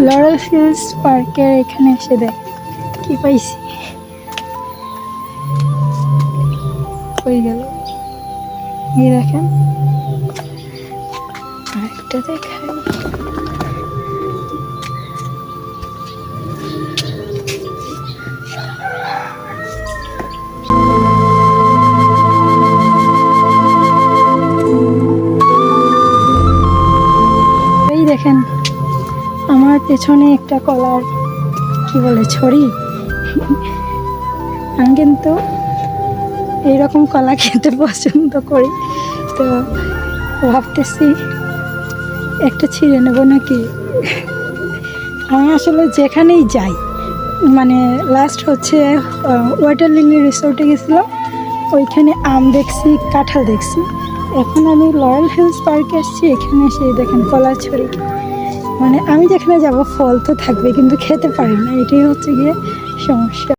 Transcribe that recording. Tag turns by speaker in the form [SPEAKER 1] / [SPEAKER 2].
[SPEAKER 1] Lauryl hills পার্কের এখানে এসে দেখ, কি পাইছি? হয়ে গেল? এই দেখেন। আরেকটা দেখাই। দেখেন আমার পেছনে একটা কলার, কি বলে, ছড়ি? আমি কিন্তু এইরকম কলা খেতে পছন্দ করি। তো ভাবতেছি একটা ছিঁড়ে নেব নাকি? আমি আসলে যেখানেই যাই মানে লাস্ট হচ্ছে ওয়াটার লিলি রিসোর্টে গেছিলাম। ওইখানে আম দেখছি, কাঁঠাল দেখছি। এখন আমি লয়াল হিলস পার্কে এসেছি এখানে এসে দেখেন কলা ছড়ি। মানে আমি যেখানে যাব ফল তো থাকবে, কিন্তু খেতে পারি না। এটাই হচ্ছে গিয়ে সমস্যা।